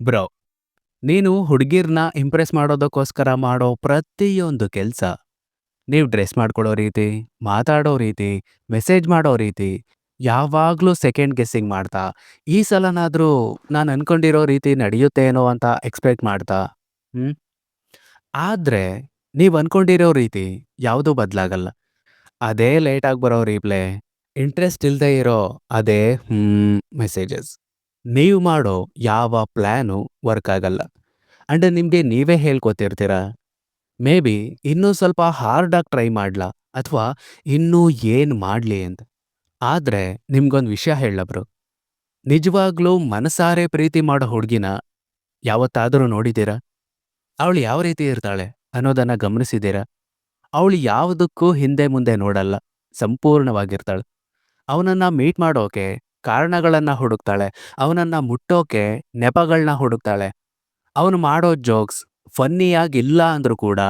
Bro, ನೀನು ಹುಡುಗಿರ್ನ Impress ಮಾಡೋದಕ್ಕೋಸ್ಕರ ಮಾಡೋ ಪ್ರತಿಯೊಂದು ಕೆಲಸ, ನೀವು ಡ್ರೆಸ್ ಮಾಡ್ಕೊಳ್ಳೋ ರೀತಿ, ಮಾತಾಡೋ ರೀತಿ ಮೆಸೇಜ್ ಮಾಡೋ ರೀತಿ, ಯಾವಾಗಲೂ ಸೆಕೆಂಡ್ ಗೆಸ್ಸಿಂಗ್ ಮಾಡ್ತಾ, ಈ ಸಲನಾದರೂ ನಾನು ಅನ್ಕೊಂಡಿರೋ ರೀತಿ ನಡೆಯುತ್ತೇನೋ ಅಂತ ಎಕ್ಸ್ಪೆಕ್ಟ್ ಮಾಡ್ತಾ ಆದರೆ ನೀವು ಅನ್ಕೊಂಡಿರೋ ರೀತಿ ಯಾವುದೂ ಬದಲಾಗಲ್ಲ. ಅದೇ ಲೇಟಾಗಿ ಬರೋ ರೀಪ್ಲೆ ಇಂಟ್ರೆಸ್ಟ್ ಇಲ್ಲದೆ ಇರೋ ಅದೇ ಮೆಸೇಜಸ್ ನೀವು ಮಾಡೋ ಯಾವ ಪ್ಲ್ಯಾನು ವರ್ಕ್ ಆಗಲ್ಲ ಅಂಡ್ ನಿಮಗೆ ನೀವೇ ಹೇಳ್ಕೊತಿರ್ತೀರ. ಮೇ ಬಿ ಇನ್ನೂ ಸ್ವಲ್ಪ ಹಾರ್ಡಾಗಿ ಟ್ರೈ ಮಾಡ್ಲಾ ಅಥವಾ ಇನ್ನೂ ಏನು ಮಾಡಲಿ ಅಂತ. ಆದರೆ ನಿಮ್ಗೊಂದು ವಿಷಯ ಹೇಳಬ್ರು. ನಿಜವಾಗ್ಲೂ ಮನಸಾರೆ ಪ್ರೀತಿ ಮಾಡೋ ಹುಡುಗಿನ ಯಾವತ್ತಾದರೂ ನೋಡಿದ್ದೀರಾ ಅವಳು ಯಾವ ರೀತಿ ಇರ್ತಾಳೆ ಅನ್ನೋದನ್ನ ಗಮನಿಸಿದ್ದೀರಾ ಅವಳು ಯಾವುದಕ್ಕೂ ಹಿಂದೆ ಮುಂದೆ ನೋಡಲ್ಲ, ಸಂಪೂರ್ಣವಾಗಿರ್ತಾಳೆ. ಅವನನ್ನು ಮೀಟ್ ಮಾಡೋಕೆ ಕಾರಣಗಳನ್ನ ಹುಡುಕ್ತಾಳೆ. ಅವನನ್ನ ಮುಟ್ಟೋಕೆ ನೆಪಗಳನ್ನ ಹುಡುಕ್ತಾಳೆ. ಅವನು ಮಾಡೋ ಜೋಕ್ಸ್ ಫನ್ನಿಯಾಗಿಲ್ಲ ಅಂದ್ರೂ ಕೂಡ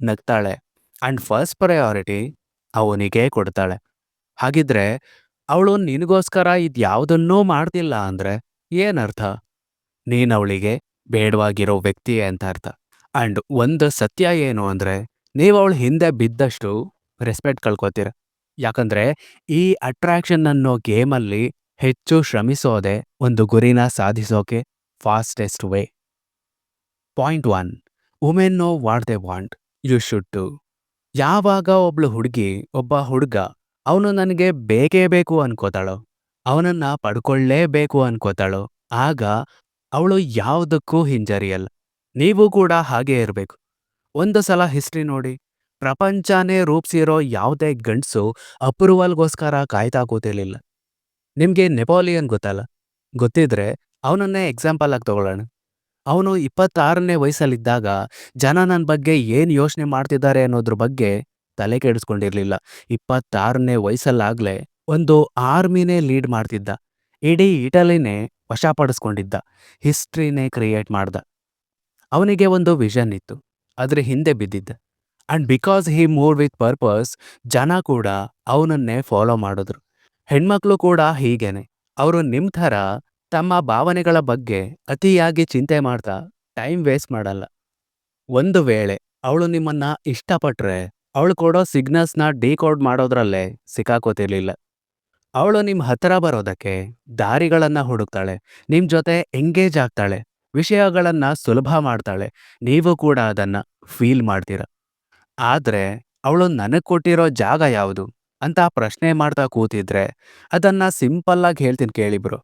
ನಗ್ತಾಳೆ. ಆ್ಯಂಡ್ ಫಸ್ಟ್ ಪ್ರಯಾರಿಟಿ ಅವನಿಗೆ ಕೊಡ್ತಾಳೆ. ಹಾಗಿದ್ರೆ ಅವಳು ನಿನಗೋಸ್ಕರ ಇದ್ಯಾವುದನ್ನೂ ಮಾಡ್ತಿಲ್ಲ ಅಂದ್ರೆ ಏನರ್ಥ? ನೀನು ಅವಳಿಗೆ ಬೇಡವಾಗಿರೋ ವ್ಯಕ್ತಿ ಅಂತ ಅರ್ಥ. ಅಂಡ್ ಒಂದು ಸತ್ಯ ಏನು ಅಂದ್ರೆ ನೀವು ಅವಳು ಹಿಂದೆ ಬಿದ್ದಷ್ಟು ರೆಸ್ಪೆಕ್ಟ್ ಕಳ್ಕೊತೀರ. ಯಾಕಂದ್ರೆ ಈ ಅಟ್ರಾಕ್ಷನ್ ಅನ್ನೋ ಗೇಮಲ್ಲಿ ಹೆಚ್ಚು ಶ್ರಮಿಸೋದೆ ಒಂದು ಗುರಿನ ಸಾಧಿಸೋಕೆ fastest way point one women know what they want you should to ಯಾವಾಗ ಒಬ್ಳು ಹುಡುಗಿ, ಒಬ್ಬ ಹುಡುಗ, ಅವನು ನನಗೆ ಬೇಕೇ ಬೇಕು ಅನ್ಕೋತಾಳೋ, ಅವನನ್ನ ಪಡ್ಕೊಳ್ಳೇಬೇಕು ಅನ್ಕೋತಾಳೋ, ಆಗ ಅವಳು ಯಾವುದಕ್ಕೂ ಹಿಂಜರಿಯಲ್ಲ. ನೀವು ಕೂಡ ಹಾಗೇ ಇರಬೇಕು. ಒಂದು ಸಲ ಹಿಸ್ಟ್ರಿ ನೋಡಿ. ಪ್ರಪಂಚನೇ ರೂಪಿಸಿರೋ ಯಾವುದೇ ಗಂಡಸು ಅಪ್ರೂವಲ್ಗೋಸ್ಕರ ಕಾಯ್ತಾ ಕೂತಿರ್ಲಿಲ್ಲ. ನಿಮ್ಗೆ ನೆಪೋಲಿಯನ್ ಗೊತ್ತಲ್ಲ? ಗೊತ್ತಿದ್ರೆ ಅವನನ್ನೇ ಎಕ್ಸಾಂಪಲ್ ಆಗಿ ತಗೊಳ್ಳೋಣ. ಅವನು ಇಪ್ಪತ್ತಾರನೇ ವಯಸ್ಸಲ್ಲಿದ್ದಾಗ ಜನ ನನ್ನ ಬಗ್ಗೆ ಏನು ಯೋಚನೆ ಮಾಡ್ತಿದ್ದಾರೆ ಅನ್ನೋದ್ರ ಬಗ್ಗೆ ತಲೆ ಕೆಡಿಸ್ಕೊಂಡಿರಲಿಲ್ಲ. ಇಪ್ಪತ್ತಾರನೇ ವಯಸ್ಸಲ್ಲಾಗಲೇ ಒಂದು ಆರ್ಮಿನೇ ಲೀಡ್ ಮಾಡ್ತಿದ್ದ. ಇಡೀ ಇಟಲಿನೇ ವಶಪಡಿಸ್ಕೊಂಡಿದ್ದ. ಹಿಸ್ಟ್ರಿನೇ ಕ್ರಿಯೇಟ್ ಮಾಡ್ದ. ಅವನಿಗೆ ಒಂದು ವಿಷನ್ ಇತ್ತು. ಅದ್ರ ಹಿಂದೆ ಬಿದ್ದಿದ್ದ. And because he move with purpose ಜನ ಕೂಡ ಅವನನ್ನೇ ಫಾಲೋ ಮಾಡಿದ್ರು. ಹೆಣ್ಮಕ್ಳು ಕೂಡ ಹೀಗೇನೆ. ಅವರು ನಿಮ್ ಥರ ತಮ್ಮ ಭಾವನೆಗಳ ಬಗ್ಗೆ ಅತಿಯಾಗಿ ಚಿಂತೆ ಮಾಡ್ತಾ ಟೈಮ್ ವೇಸ್ಟ್ ಮಾಡಲ್ಲ. ಒಂದು ವೇಳೆ ಅವಳು ನಿಮ್ಮನ್ನ ಇಷ್ಟಪಟ್ರೆ ಅವಳು ಕೊಡೋ ಸಿಗ್ನಲ್ಸ್ನ ಡಿಕೋಡ್ ಮಾಡೋದ್ರಲ್ಲೇ ಸಿಕ್ಕಾಕೋತಿರ್ಲಿಲ್ಲ. ಅವಳು ನಿಮ್ಮ ಹತ್ರ ಬರೋದಕ್ಕೆ ದಾರಿಗಳನ್ನ ಹುಡುಕ್ತಾಳೆ ನಿಮ್ಮ ಜೊತೆ ಎಂಗೇಜ್ ಆಗ್ತಾಳೆ, ವಿಷಯಗಳನ್ನ ಸುಲಭ ಮಾಡ್ತಾಳೆ, ನೀವು ಕೂಡ ಅದನ್ನ ಫೀಲ್ ಮಾಡ್ತೀರ. ಆದ್ರೆ ಅವಳು ನನಗೆ ಕೊಟ್ಟಿರೋ ಜಾಗ ಯಾವುದು? ಅಂತ ಪ್ರಶ್ನೆ ಮಾಡ್ತಾ ಕೂತಿದ್ರೆ ಅದನ್ನ ಸಿಂಪಲ್ ಆಗಿ ಹೇಳ್ತೀನಿ ಕೇಳಿಬ್ರು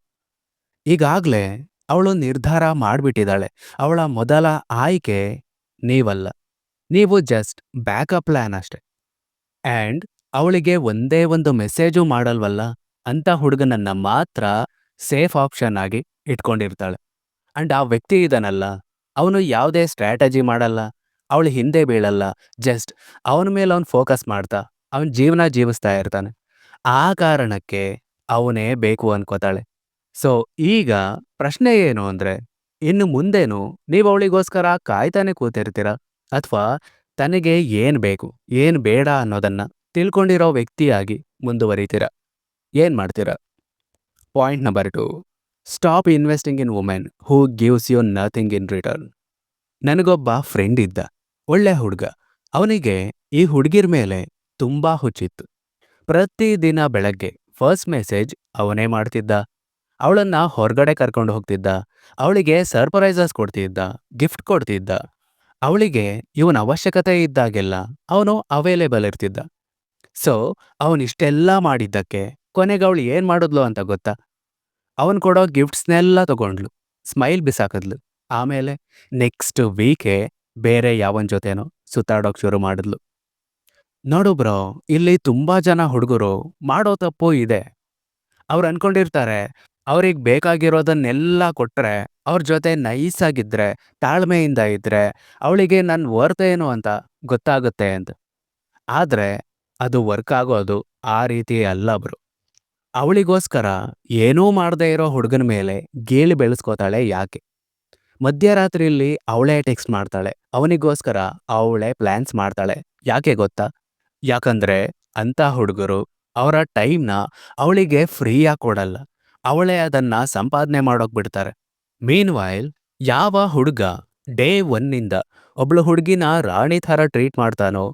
ಈಗಾಗ್ಲೇ ಅವಳು ನಿರ್ಧಾರ ಮಾಡಿಬಿಟ್ಟಿದ್ದಾಳೆ. ಅವಳ ಮೊದಲ ಆಯ್ಕೆ ನೀವಲ್ಲ. ನೀವು ಜಸ್ಟ್ ಬ್ಯಾಕಪ್ ಪ್ಲಾನ್ ಅಷ್ಟೆ. ಆ್ಯಂಡ್ ಅವಳಿಗೆ ಒಂದೇ ಒಂದು ಮೆಸೇಜು ಮಾಡಲ್ವಲ್ಲ? ಅಂತ ಹುಡುಗನನ್ನ ಮಾತ್ರ ಸೇಫ್ ಆಪ್ಷನ್ ಆಗಿ ಇಟ್ಕೊಂಡಿರ್ತಾಳೆ. ಆ್ಯಂಡ್ ಆ ವ್ಯಕ್ತಿ ಇದನಲ್ಲ. ಅವನು ಯಾವುದೇ ಸ್ಟ್ರಾಟಜಿ ಮಾಡಲ್ಲ. ಅವಳು ಹಿಂದೆ ಬೀಳಲ್ಲ. ಜಸ್ಟ್ ಅವನ ಮೇಲೆ ಅವನು ಫೋಕಸ್ ಮಾಡ್ತಾ ಅವನ ಜೀವನ ಜೀವಿಸ್ತಾ ಇರ್ತಾನೆ. ಆ ಕಾರಣಕ್ಕೆ ಅವನೇ ಬೇಕು ಅನ್ಕೋತಾಳೆ. ಸೊ ಈಗ ಪ್ರಶ್ನೆ ಏನು ಅಂದ್ರೆ, ಇನ್ನು ಮುಂದೇನು ನೀವು ಅವಳಿಗೋಸ್ಕರ ಕಾಯ್ತಾನೆ ಕೂತಿರ್ತೀರ? ಅಥವಾ ತನಗೆ ಏನ್ ಬೇಕು, ಏನ್ ಬೇಡ ಅನ್ನೋದನ್ನ ತಿಳ್ಕೊಂಡಿರೋ ವ್ಯಕ್ತಿಯಾಗಿ ಮುಂದುವರಿತೀರ? ಏನ್ ಮಾಡ್ತೀರ? Point number two stop investing in women who gives you nothing in return ನನಗೊಬ್ಬ friend ಇದ್ದ, ಒಳ್ಳೆ ಹುಡುಗ. ಅವನಿಗೆ ಈ ಹುಡುಗಿರ ಮೇಲೆ ತುಂಬಾ ಹುಚ್ಚಿತ್ತು. ಪ್ರತಿದಿನ ಬೆಳಗ್ಗೆ ಫಸ್ಟ್ ಮೆಸೇಜ್ ಅವನೇ ಮಾಡ್ತಿದ್ದ. ಅವಳನ್ನ ಹೊರಗಡೆ ಕರ್ಕೊಂಡು ಹೋಗ್ತಿದ್ದ. ಅವಳಿಗೆ ಸರ್ಪ್ರೈಸಸ್ ಕೊಡ್ತಿದ್ದ ಗಿಫ್ಟ್ ಕೊಡ್ತಿದ್ದ. ಅವಳಿಗೆ ಇವನ ಅವಶ್ಯಕತೆ ಇದ್ದಾಗೆಲ್ಲ ಅವನು ಅವೈಲೇಬಲ್ ಇರ್ತಿದ್ದ. ಸೊ ಅವನಿಷ್ಟೆಲ್ಲ ಮಾಡಿದ್ದಕ್ಕೆ ಕೊನೆಗೆ ಅವಳು ಏನ್ ಮಾಡಿದ್ಲು ಅಂತ ಗೊತ್ತಾ? ಅವನು ಕೊಡೋ ಗಿಫ್ಟ್ಸ್ನೆಲ್ಲ ತಗೊಂಡ್ಲು ಸ್ಮೈಲ್ ಬಿಸಾಕದ್ಲು. ಆಮೇಲೆ ನೆಕ್ಸ್ಟ್ ವೀಕೆ ಬೇರೆ ಯಾವನ್ ಜೊತೆನೋ ಸುತ್ತಾಡೋಕ್ ಶುರು ಮಾಡಿದ್ಲು. ನೋಡು ಬ್ರೋ, ಇಲ್ಲಿ ತುಂಬಾ ಜನ ಹುಡುಗರು ಮಾಡೋ ತಪ್ಪು ಇದೆ. ಅವ್ರು ಅನ್ಕೊಂಡಿರ್ತಾರೆ, ಅವ್ರಿಗೆ ಬೇಕಾಗಿರೋದನ್ನೆಲ್ಲ ಕೊಟ್ರೆ, ಅವ್ರ ಜೊತೆ ನೈಸ್ ಆಗಿದ್ರೆ ತಾಳ್ಮೆಯಿಂದ ಇದ್ರೆ, ಅವಳಿಗೆ ನನ್ ವರ್ತ್ ಏನು ಅಂತ ಗೊತ್ತಾಗುತ್ತೆ ಅಂತ. ಆದ್ರೆ, ಅದು ವರ್ಕ್ ಆಗೋದು ಆ ರೀತಿ ಅಲ್ಲ ಬ್ರೋ. ಅವಳಿಗೋಸ್ಕರ ಏನೂ ಮಾಡದೇ ಇರೋ ಹುಡುಗನ ಮೇಲೆ ಗೇಲಿ ಬೆಳೆಸ್ಕೋತಾಳೆ ಯಾಕೆ? ಮಧ್ಯರಾತ್ರಿಯಲ್ಲಿ ಅವಳೇ ಟೆಕ್ಸ್ಟ್ ಮಾಡ್ತಾಳೆ. ಅವನಿಗೋಸ್ಕರ ಅವಳೇ ಪ್ಲಾನ್ಸ್ ಮಾಡ್ತಾಳೆ. ಯಾಕೆ ಗೊತ್ತಾ? ಯಾಕಂದ್ರೆ ಅಂತ ಹುಡುಗರು ಅವರ ಟೈಮ್ನ ಅವಳಿಗೆ ಫ್ರೀಯಾಗಿ ಕೊಡಲ್ಲ. ಅವಳೇ ಅದನ್ನ ಸಂಪಾದನೆ ಮಾಡೋಕ್ ಬಿಡ್ತಾರೆ. ಮೀನ್ ವೈಲ್ ಯಾವ ಹುಡುಗ ಡೇ ಒನ್ನಿಂದ ಒಬ್ಳು ಹುಡುಗಿನ ರಾಣಿ ಥರ ಟ್ರೀಟ್ ಮಾಡ್ತಾನೋ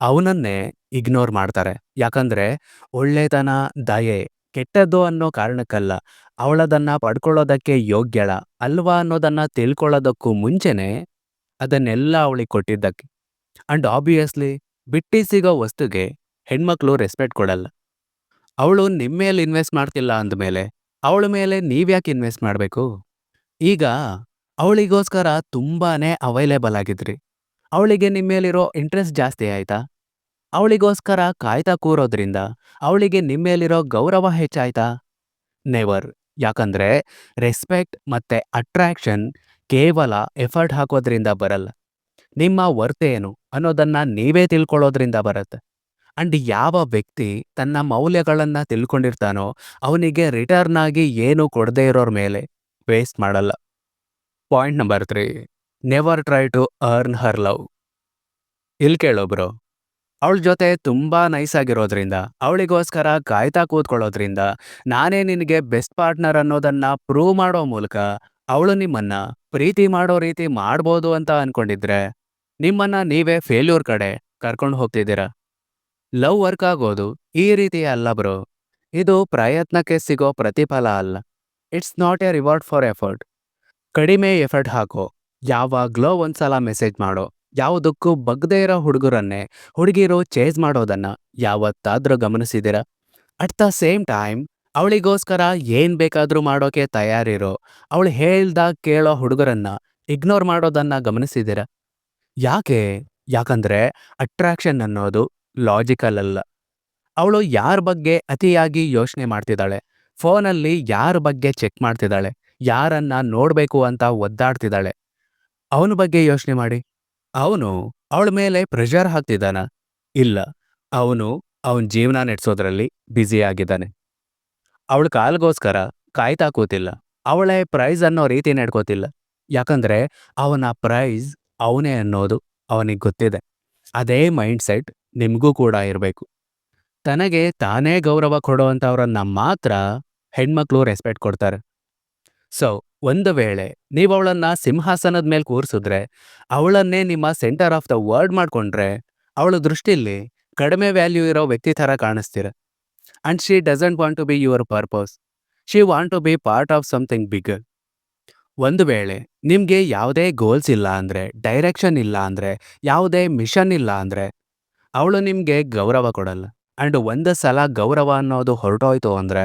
ಅವನನ್ನೇ ಇಗ್ನೋರ್ ಮಾಡ್ತಾರೆ. ಯಾಕಂದ್ರೆ ಒಳ್ಳೆತನ, ದಯೆ ಕೆಟ್ಟದ್ದು ಅನ್ನೋ ಕಾರಣಕ್ಕಲ್ಲ ಅವಳದನ್ನ ಪಡ್ಕೊಳ್ಳೋದಕ್ಕೆ ಯೋಗ್ಯಳ ಅಲ್ವಾ ಅನ್ನೋದನ್ನ ತಿಳ್ಕೊಳ್ಳೋದಕ್ಕೂ ಮುಂಚೆನೇ ಅದನ್ನೆಲ್ಲ ಅವಳಿಗೆ ಕೊಟ್ಟಿದ್ದಕ್ಕೆ. ಅಂಡ್ ಆಬ್ವಿಯಸ್ಲಿ ಬಿಟ್ಟಿ ಸಿಗೋ ವಸ್ತುಗೆ ಹೆಣ್ಮಕ್ಳು ರೆಸ್ಪೆಕ್ಟ್ ಕೊಡಲ್ಲ. ಅವಳು ನಿಮ್ಮ ಮೇಲೆ ಇನ್ವೆಸ್ಟ್ ಮಾಡ್ತಿಲ್ಲ ಅಂದಮೇಲೆ ಅವಳ ಮೇಲೆ ನೀವ್ಯಾಕೆ ಇನ್ವೆಸ್ಟ್ ಮಾಡಬೇಕು? ಈಗ ಅವಳಿಗೋಸ್ಕರ ತುಂಬಾನೇ ಅವೈಲೇಬಲ್ ಆಗಿದ್ರಿ. ಅವಳಿಗೆ ನಿಮ್ಮ ಮೇಲಿರೋ ಇಂಟ್ರೆಸ್ಟ್ ಜಾಸ್ತಿ ಆಯ್ತಾ? ಅವಳಿಗೋಸ್ಕರ ಕಾಯ್ತಾ ಕೂರೋದ್ರಿಂದ ಅವಳಿಗೆ ನಿಮ್ಮ ಮೇಲಿರೋ ಗೌರವ ಹೆಚ್ಚಾಯ್ತಾ? ನೆವರ್ ಯಾಕಂದ್ರೆ ರೆಸ್ಪೆಕ್ಟ್ ಮತ್ತೆ ಅಟ್ರಾಕ್ಷನ್ ಕೇವಲ ಎಫರ್ಟ್ ಹಾಕೋದ್ರಿಂದ ಬರಲ್ಲ. ನಿಮ್ಮ ವರ್ತೆ ಏನು ಅನ್ನೋದನ್ನ ನೀವೇ ತಿಳ್ಕೊಳ್ಳೋದ್ರಿಂದ ಬರುತ್ತೆ. ಅಂಡ್ ಯಾವ ವ್ಯಕ್ತಿ ತನ್ನ ಮೌಲ್ಯಗಳನ್ನು ತಿಳ್ಕೊಂಡಿರ್ತಾನೋ ಅವನಿಗೆ ರಿಟರ್ನ್ ಆಗಿ ಏನು ಕೊಡದೇ ಇರೋರ ಮೇಲೆ ವೇಸ್ಟ್ ಮಾಡಲ್ಲ. Point number three never try to earn her love ಇಲ್ಲಿ ಕೇಳೋ ಬ್ರೋ, ಅವಳ ಜೊತೆ ತುಂಬಾ ನೈಸ್ ಆಗಿರೋದ್ರಿಂದ, ಅವಳಿಗೋಸ್ಕರ ಕಾಯ್ತಾ ಕೂತ್ಕೊಳ್ಳೋದ್ರಿಂದ ನಾನೇ ನಿನಗೆ ಬೆಸ್ಟ್ ಪಾರ್ಟ್ನರ್ ಅನ್ನೋದನ್ನ ಪ್ರೂವ್ ಮಾಡೋ ಮೂಲಕ ಅವಳು ನಿಮ್ಮನ್ನ ಪ್ರೀತಿ ಮಾಡೋ ರೀತಿ ಮಾಡ್ಬೋದು ಅಂತ ಅನ್ಕೊಂಡಿದ್ರೆ ನಿಮ್ಮನ್ನ ನೀವೇ ಫೇಲ್ಯೂರ್ ಕಡೆ ಕರ್ಕೊಂಡು ಹೋಗ್ತಿದ್ದೀರಾ? ಲವ್ ವರ್ಕ್ ಆಗೋದು ಈ ರೀತಿ ಅಲ್ಲ ಬ್ರೋ ಇದು ಪ್ರಯತ್ನಕ್ಕೆ ಸಿಗೋ ಪ್ರತಿಫಲ ಅಲ್ಲ. It's not a reward for effort ಕಡಿಮೆ ಎಫರ್ಟ್ ಹಾಕೋ. ಯಾವಾಗ್ಲೋ ಒಂದ್ಸಲ ಮೆಸೇಜ್ ಮಾಡೋ. ಯಾವುದಕ್ಕೂ ಬಗ್ದೇ ಇರೋ ಹುಡುಗರನ್ನೇ, ಹುಡುಗಿರು ಚೇಸ್ ಮಾಡೋದನ್ನ ಯಾವತ್ತಾದ್ರೂ ಗಮನಿಸಿದಿರ ಅಟ್ ದ ಸೇಮ್ ಟೈಮ್ ಅವಳಿಗೋಸ್ಕರ ಏನ್ ಬೇಕಾದ್ರೂ ಮಾಡೋಕೆ ತಯಾರಿರೋ, ಅವಳು ಹೇಳ್ದಾಗ ಕೇಳೋ ಹುಡುಗರನ್ನ ಇಗ್ನೋರ್ ಮಾಡೋದನ್ನ ಗಮನಿಸಿದಿರ ಯಾಕೆ? ಯಾಕಂದ್ರೆ ಅಟ್ರಾಕ್ಷನ್ ಅನ್ನೋದು ಲಾಜಿಕಲ್ ಅಲ್ಲ. ಅವಳು ಯಾರ ಬಗ್ಗೆ ಅತಿಯಾಗಿ ಯೋಚನೆ ಮಾಡ್ತಿದ್ದಾಳೆ? ಫೋನಲ್ಲಿ ಯಾರ ಬಗ್ಗೆ ಚೆಕ್ ಮಾಡ್ತಿದ್ದಾಳೆ? ಯಾರನ್ನ ನೋಡ್ಬೇಕು ಅಂತ ಒದ್ದಾಡ್ತಿದ್ದಾಳೆ? ಅವನ ಬಗ್ಗೆ ಯೋಚನೆ ಮಾಡಿ. ಅವನು ಅವಳ ಮೇಲೆ ಪ್ರೆಷರ್ ಹಾಕ್ತಿದ್ದಾನ? ಇಲ್ಲ. ಅವನು ಅವನ ಜೀವನ ನಡೆಸೋದ್ರಲ್ಲಿ ಬ್ಯುಸಿ ಆಗಿದ್ದಾನೆ. ಅವಳ ಕಾಲ್ಗೋಸ್ಕರ ಕಾಯ್ತಾ ಕೂತಿಲ್ಲ. ಅವಳೇ ಪ್ರೈಸ್ ಅನ್ನೋ ರೀತಿ ನಡ್ಕೋತಿಲ್ಲ. ಯಾಕಂದ್ರೆ ಅವನ ಪ್ರೈಸ್ ಅವನೇ ಅನ್ನೋದು ಅವನಿಗೆ ಗೊತ್ತಿದೆ. ಅದೇ ಮೈಂಡ್ ಸೆಟ್ ನಿಮಗೂ ಕೂಡ ಇರಬೇಕು. ತನಗೆ ತಾನೇ ಗೌರವ ಕೊಡೋವಂಥವ್ರನ್ನ ಮಾತ್ರ ಹೆಣ್ಮಕ್ಳು ರೆಸ್ಪೆಕ್ಟ್ ಕೊಡ್ತಾರೆ. ಸೊ ಒಂದು ವೇಳೆ ನೀವು ಅವಳನ್ನ ಸಿಂಹಾಸನದ ಮೇಲೆ ಕೂರಿಸಿದ್ರೆ, ಅವಳನ್ನೇ ನಿಮ್ಮ ಸೆಂಟರ್ ಆಫ್ ದ ವರ್ಲ್ಡ್ ಮಾಡ್ಕೊಂಡ್ರೆ, ಅವಳ ದೃಷ್ಟಿಲಿ ಕಡಿಮೆ ವ್ಯಾಲ್ಯೂ ಇರೋ ವ್ಯಕ್ತಿ ಥರ ಕಾಣಿಸ್ತೀರ. And she doesn't want to be your purpose she want to be part of something big ಒಂದು ವೇಳೆ ನಿಮ್ಗೆ ಯಾವುದೇ ಗೋಲ್ಸ್ ಇಲ್ಲ ಅಂದ್ರೆ ಡೈರೆಕ್ಷನ್ ಇಲ್ಲ ಅಂದ್ರೆ, ಯಾವುದೇ ಮಿಷನ್ ಇಲ್ಲ ಅಂದ್ರೆ, ಅವಳು ನಿಮ್ಗೆ ಗೌರವ ಕೊಡಲ್ಲ. ಅಂಡ್ ಒಂದು ಸಲ ಗೌರವ ಅನ್ನೋದು ಹೊರಟೋಯ್ತು ಅಂದ್ರೆ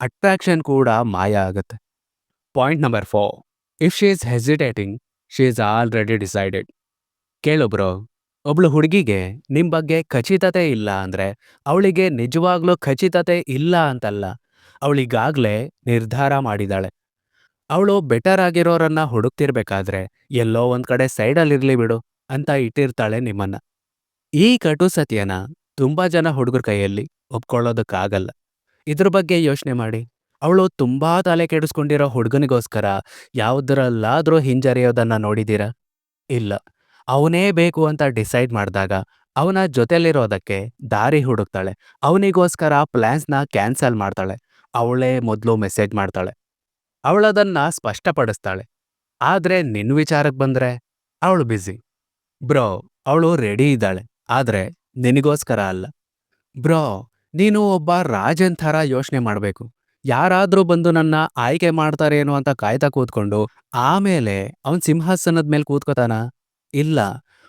ಅಟ್ರಾಕ್ಷನ್ ಕೂಡ ಮಾಯ ಆಗುತ್ತೆ. Point number four if she is hesitating she is already decided ಕೇಳು ಬ್ರೋ ಒಬ್ಳು ಹುಡುಗಿಗೆ ನಿಮ್ ಬಗ್ಗೆ ಖಚಿತತೆ ಇಲ್ಲ ಅಂದ್ರೆ, ಅವಳಿಗೆ ನಿಜವಾಗ್ಲೂ ಖಚಿತತೆ ಇಲ್ಲ ಅಂತಲ್ಲ, ಅವಳಿಗಾಗ್ಲೇ ನಿರ್ಧಾರ ಮಾಡಿದಾಳೆ. ಅವಳು ಬೆಟರ್ ಆಗಿರೋರನ್ನ ಹುಡುಕ್ತಿರ್ಬೇಕಾದ್ರೆ ಎಲ್ಲೋ ಒಂದ್ ಕಡೆ ಸೈಡಲ್ಲಿರ್ಲಿ ಬಿಡು ಅಂತ ಇಟ್ಟಿರ್ತಾಳೆ ನಿಮ್ಮನ್ನ. ಈ ಕಟು ಸತ್ಯನ ತುಂಬಾ ಜನ ಹುಡುಗರ ಕೈಯಲ್ಲಿ ಒಪ್ಕೊಳ್ಳೋದಕ್ಕಾಗಲ್ಲ. ಇದ್ರ ಬಗ್ಗೆ ಯೋಚನೆ ಮಾಡಿ. ಅವಳು ತುಂಬಾ ತಲೆ ಕೆಡಿಸ್ಕೊಂಡಿರೋ ಹುಡುಗನಿಗೋಸ್ಕರ ಯಾವುದರಲ್ಲಾದ್ರೂ ಹಿಂಜರಿಯೋದನ್ನ ನೋಡಿದೀರ? ಇಲ್ಲ. ಅವನೇ ಬೇಕು ಅಂತ ಡಿಸೈಡ್ ಮಾಡಿದಾಗ ಅವನ ಜೊತೆಲಿರೋದಕ್ಕೆ ದಾರಿ ಹುಡುಕ್ತಾಳೆ. ಅವನಿಗೋಸ್ಕರ ಪ್ಲಾನ್ಸ್ನ ಕ್ಯಾನ್ಸಲ್ ಮಾಡ್ತಾಳೆ. ಅವಳೇ ಮೊದಲು ಮೆಸೇಜ್ ಮಾಡ್ತಾಳೆ. ಅವಳದನ್ನ ಸ್ಪಷ್ಟಪಡಿಸ್ತಾಳೆ. ಆದ್ರೆ ನಿನ್ ವಿಚಾರಕ್ಕೆ ಬಂದ್ರೆ ಅವಳು ಬ್ಯುಸಿ ಬ್ರೋ, ಅವಳು ರೆಡಿ ಇದ್ದಾಳೆ. ಆದ್ರೆ ನಿನಗೋಸ್ಕರ ಅಲ್ಲ. ಬ್ರೋ, ನೀನು ಒಬ್ಬ ರಾಜನ್ ಥರ ಯೋಚನೆ ಮಾಡಬೇಕು. ಯಾರಾದ್ರೂ ಬಂದು ನನ್ನ ಆಯ್ಕೆ ಮಾಡ್ತಾರೇನೋ ಅಂತ ಕಾಯ್ತಾ ಕೂತ್ಕೊಂಡು ಆಮೇಲೆ ಅವನ್ ಸಿಂಹಾಸನದ ಮೇಲೆ ಕೂತ್ಕೋತಾನ? ಇಲ್ಲ.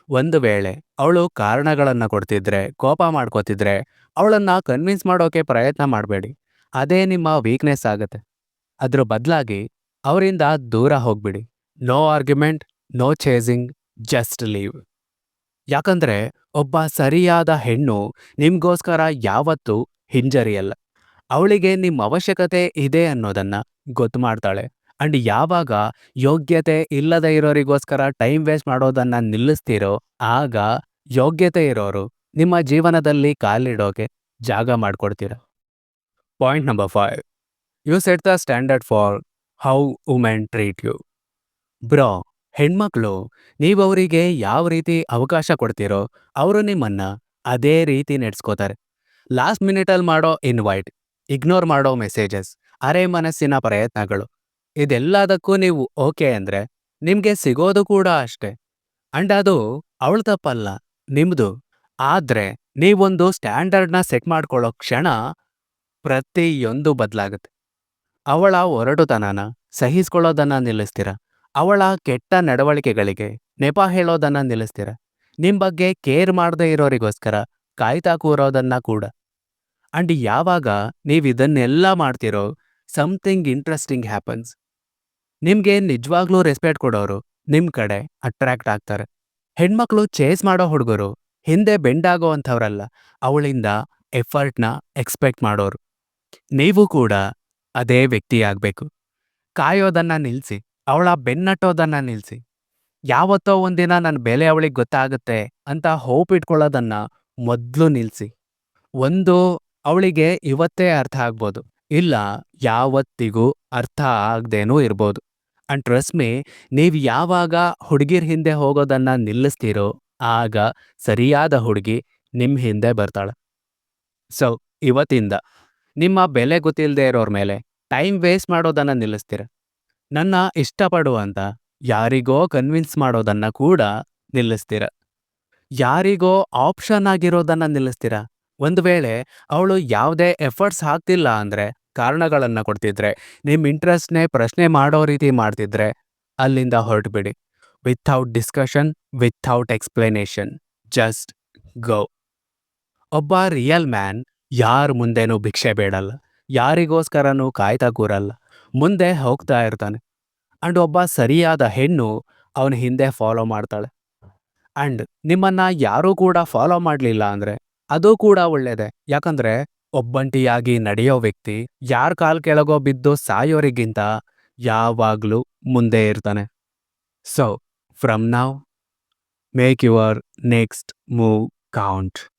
ಒಂದು ವೇಳೆ ಅವಳು ಕಾರಣಗಳನ್ನ ಕೊಡ್ತಿದ್ರೆ, ಕೋಪ ಮಾಡ್ಕೋತಿದ್ರೆ, ಅವಳನ್ನ ಕನ್ವಿನ್ಸ್ ಮಾಡೋಕೆ ಪ್ರಯತ್ನ ಮಾಡಬೇಡಿ. ಅದೇ ನಿಮ್ಮ ವೀಕ್ನೆಸ್ ಆಗತ್ತೆ. ಅದ್ರ ಬದಲಾಗಿ ಅವರಿಂದ ದೂರ ಹೋಗ್ಬಿಡಿ. No argument no chasing just leave ಯಾಕಂದ್ರೆ ಒಬ್ಬ ಸರಿಯಾದ ಹೆಣ್ಣು ನಿಮ್ಗೋಸ್ಕರ ಯಾವತ್ತೂ ಹಿಂಜರಿಯಲ್ಲ. ಅವಳಿಗೆ ನಿಮ್ಮ ಅವಶ್ಯಕತೆ ಇದೆ ಅನ್ನೋದನ್ನ ಗೊತ್ತು ಮಾಡ್ತಾಳೆ. ಅಂಡ್ ಯಾವಾಗ ಯೋಗ್ಯತೆ ಇಲ್ಲದೆ ಇರೋರಿಗೋಸ್ಕರ ಟೈಮ್ ವೇಸ್ಟ್ ಮಾಡೋದನ್ನ ನಿಲ್ಲಿಸ್ತೀರೋ ಆಗ ಯೋಗ್ಯತೆ ಇರೋರು ನಿಮ್ಮ ಜೀವನದಲ್ಲಿ ಕಾಲಿಡೋಕೆ ಜಾಗ ಮಾಡಿಕೊಡ್ತೀರ. Point number five you set the standard for how women treat you bro ಹೆಣ್ಮಕ್ಳು ನೀವವರಿಗೆ ಯಾವ ರೀತಿ ಅವಕಾಶ ಕೊಡ್ತೀರೋ ಅವರು ನಿಮ್ಮನ್ನು ಅದೇ ರೀತಿ ನಡೆಸ್ಕೋತಾರೆ. ಲಾಸ್ಟ್ ಮಿನಿಟಲ್ಲಿ ಮಾಡೋ ಇನ್ವೈಟ್ ಇಗ್ನೋರ್ ಮಾಡೋ ಮೆಸೇಜಸ್ ಅರೆ ಮನಸ್ಸಿನ ಪ್ರಯತ್ನಗಳು ಇದೆಲ್ಲದಕ್ಕೂ ನೀವು ಓಕೆ ಅಂದರೆ ನಿಮಗೆ ಸಿಗೋದು ಕೂಡ ಅಷ್ಟೆ. ಅಂಡ್ ಅದು ಅವಳ ತಪ್ಪಲ್ಲ, ನಿಮ್ಮದು ಆದರೆ ನೀವೊಂದು ಸ್ಟ್ಯಾಂಡರ್ಡ್‌ನ ಸೆಟ್ ಮಾಡ್ಕೊಳ್ಳೋ ಕ್ಷಣ ಪ್ರತಿಯೊಂದು ಬದ್ಲಾಗತ್ತೆ. ಅವಳ ಒರಟುತನನ ಸಹಿಸ್ಕೊಳ್ಳೋದನ್ನ ನಿಲ್ಲಿಸ್ತೀರ. ಅವಳ ಕೆಟ್ಟ ನಡವಳಿಕೆಗಳಿಗೆ ನೆಪ ಹೇಳೋದನ್ನ ನಿಲ್ಲಿಸ್ತೀರ. ನಿಮ್ ಬಗ್ಗೆ ಕೇರ್ ಮಾಡದೇ ಇರೋರಿಗೋಸ್ಕರ ಕಾಯ್ತಾ ಕೂರೋದನ್ನ ಕೂಡ. ಅಂಡ್ ಯಾವಾಗ ನೀವಿದನ್ನೆಲ್ಲ ಮಾಡ್ತಿರೋ ಸಮಥಿಂಗ್ ಇಂಟ್ರೆಸ್ಟಿಂಗ್ ಹ್ಯಾಪನ್ಸ್. ನಿಮ್ಗೆ ನಿಜವಾಗ್ಲೂ ರೆಸ್ಪೆಕ್ಟ್ ಕೊಡೋರು ನಿಮ್ಮ ಕಡೆ ಅಟ್ರಾಕ್ಟ್ ಆಗ್ತಾರೆ. ಹೆಣ್ಮಕ್ಳು ಚೇಸ್ ಮಾಡೋ ಹುಡುಗರು ಹಿಂದೆ ಬೆಂಡಾಗೋ ಅಂಥವ್ರಲ್ಲ. ಅವಳಿಂದ ಎಫರ್ಟ್‌ನ ಎಕ್ಸ್‌ಪೆಕ್ಟ್ ಮಾಡೋರು. ನೀವು ಕೂಡ ಅದೇ ವ್ಯಕ್ತಿಯಾಗಬೇಕು ಕಾಯೋದನ್ನ ನಿಲ್ಸಿ. ಅವಳ ಬೆನ್ನಟ್ಟೋದನ್ನ ನಿಲ್ಸಿ. ಯಾವತ್ತೋ ಒಂದಿನ ನನ್ನ ಬೆಲೆ ಅವಳಿಗೆ ಗೊತ್ತಾಗುತ್ತೆ ಅಂತ ಹೋಪ್ ಇಟ್ಕೊಳ್ಳೋದನ್ನ ಮೊದ್ಲು ನಿಲ್ಸಿ. ಒಂದು ಅವಳಿಗೆ ಇವತ್ತೇ ಅರ್ಥ ಆಗ್ಬೋದು. ಇಲ್ಲ ಯಾವತ್ತಿಗೂ ಅರ್ಥ ಆಗ್ದೇನೂ ಇರ್ಬೋದು. ಅಂಡ್ ಟ್ರಸ್ಟ್ ಮೀ ನೀವ್ ಯಾವಾಗ ಹುಡುಗಿರ ಹಿಂದೆ ಹೋಗೋದನ್ನ ನಿಲ್ಲಿಸ್ತೀರೋ ಆಗ ಸರಿಯಾದ ಹುಡುಗಿ ನಿಮ್ ಹಿಂದೆ ಬರ್ತಾಳೆ. ಸೊ, ಇವತ್ತಿಂದ ನಿಮ್ಮ ಬೆಲೆ ಗೊತ್ತಿಲ್ಲದೆ ಇರೋರ ಮೇಲೆ ಟೈಮ್ ವೇಸ್ಟ್ ಮಾಡೋದನ್ನ ನಿಲ್ಲಿಸ್ತೀರ. ನನ್ನ ಇಷ್ಟಪಡು ಅಂತ ಯಾರಿಗೋ ಕನ್ವಿನ್ಸ್ ಮಾಡೋದನ್ನ ಕೂಡ ನಿಲ್ಲಿಸ್ತೀರ. ಯಾರಿಗೋ ಆಪ್ಷನ್ ಆಗಿರೋದನ್ನ ನಿಲ್ಲಿಸ್ತೀರ. ಒಂದು ವೇಳೆ ಅವಳು ಯಾವುದೇ ಎಫರ್ಟ್ಸ್ ಹಾಕ್ತಿಲ್ಲ ಅಂದ್ರೆ ಕಾರಣಗಳನ್ನು ಕೊಡ್ತಿದ್ರೆ, ನಿಮ್ಮ ಇಂಟ್ರೆಸ್ಟ್‌ನೇ ಪ್ರಶ್ನೆ ಮಾಡೋ ರೀತಿ ಮಾಡ್ತಿದ್ರೆ ಅಲ್ಲಿಂದ ಹೊರಟುಬಿಡಿ without discussion, without explanation. Just go. ಒಬ್ಬ ರಿಯಲ್ ಮ್ಯಾನ್ ಯಾರ್ ಮುಂದೆನೂ ಭಿಕ್ಷೆ ಬೇಡಲ್ಲ. ಯಾರಿಗೋಸ್ಕರನೂ ಕಾಯ್ತಾ ಕೂರಲ್ಲ. ಮುಂದೆ ಹೋಗ್ತಾ ಇರ್ತಾನೆ. ಅಂಡ್ ಒಬ್ಬ ಸರಿಯಾದ ಹೆಣ್ಣು ಅವನ ಹಿಂದೆ ಫಾಲೋ ಮಾಡ್ತಾಳೆ. ಅಂಡ್ ನಿಮ್ಮನ್ನ ಯಾರೂ ಕೂಡ ಫಾಲೋ ಮಾಡಲಿಲ್ಲ ಅಂದ್ರೆ ಅದು ಕೂಡ ಒಳ್ಳೇದೆ ಯಾಕಂದ್ರೆ ಒಬ್ಬಂಟಿಯಾಗಿ ನಡೆಯೋ ವ್ಯಕ್ತಿ ಯಾರ ಕಾಲ್ ಕೆಳಗೋ ಬಿದ್ದು ಸಾಯೋರಿಗಿಂತ ಯಾವಾಗ್ಲೂ ಮುಂದೆ ಇರ್ತಾನೆ. So, from now make your next move count.